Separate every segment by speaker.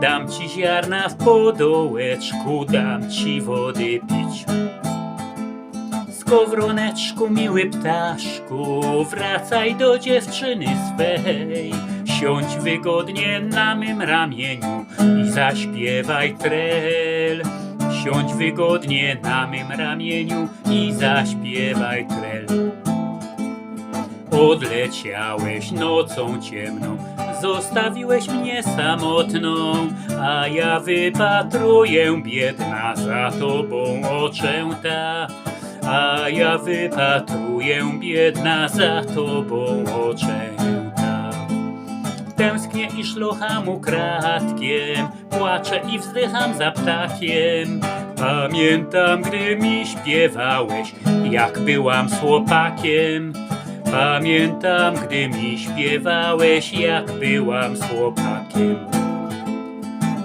Speaker 1: Dam ci ziarna w podołeczku, dam ci wody pić. Skowroneczku, miły ptaszku, wracaj do dziewczyny swej. Siądź wygodnie na mym ramieniu i zaśpiewaj trel. Siądź wygodnie na mym ramieniu i zaśpiewaj trel. Odleciałeś nocą ciemną, zostawiłeś mnie samotną, a ja wypatruję biedna za tobą oczęta. A ja wypatruję biedna za tobą oczęta. Tęsknię i szlocham ukradkiem, płaczę i wzdycham za ptakiem. Pamiętam, gdy mi śpiewałeś, jak byłam z chłopakiem. Pamiętam, gdy mi śpiewałeś, jak byłam z chłopakiem.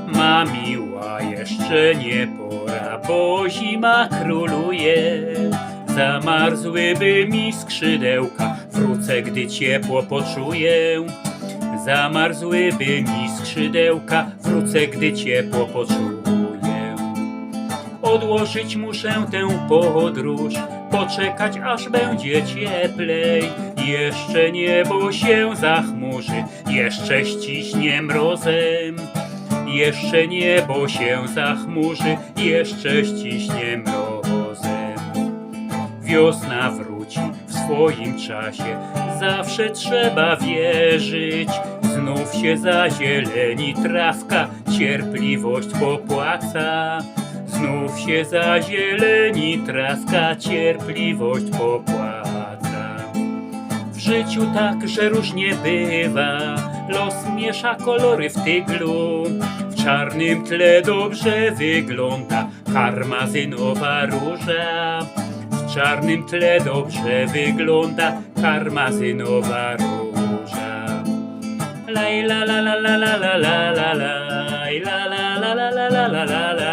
Speaker 1: Mamiła jeszcze nie pora, bo zima króluje. Zamarzłyby mi skrzydełka, wrócę, gdy ciepło poczuję. Zamarzłyby mi skrzydełka, wrócę, gdy ciepło poczuję. Odłożyć muszę tę podróż, poczekać aż będzie cieplej. Jeszcze niebo się zachmurzy, jeszcze ściśnie mrozem. Jeszcze niebo się zachmurzy, jeszcze ściśnie mrozem. Wiosna wróci w swoim czasie, zawsze trzeba wierzyć. Znów się zazieleni trawka, cierpliwość popłaca. Znów się zazieleni trawka, cierpliwość popłaca. W życiu tak, że różnie bywa, los miesza kolory w tyglu. W czarnym tle dobrze wygląda karmazynowa róża. W czarnym tle dobrze wygląda karmazynowa róża. Laj la la la la la la la la la la la la la la la la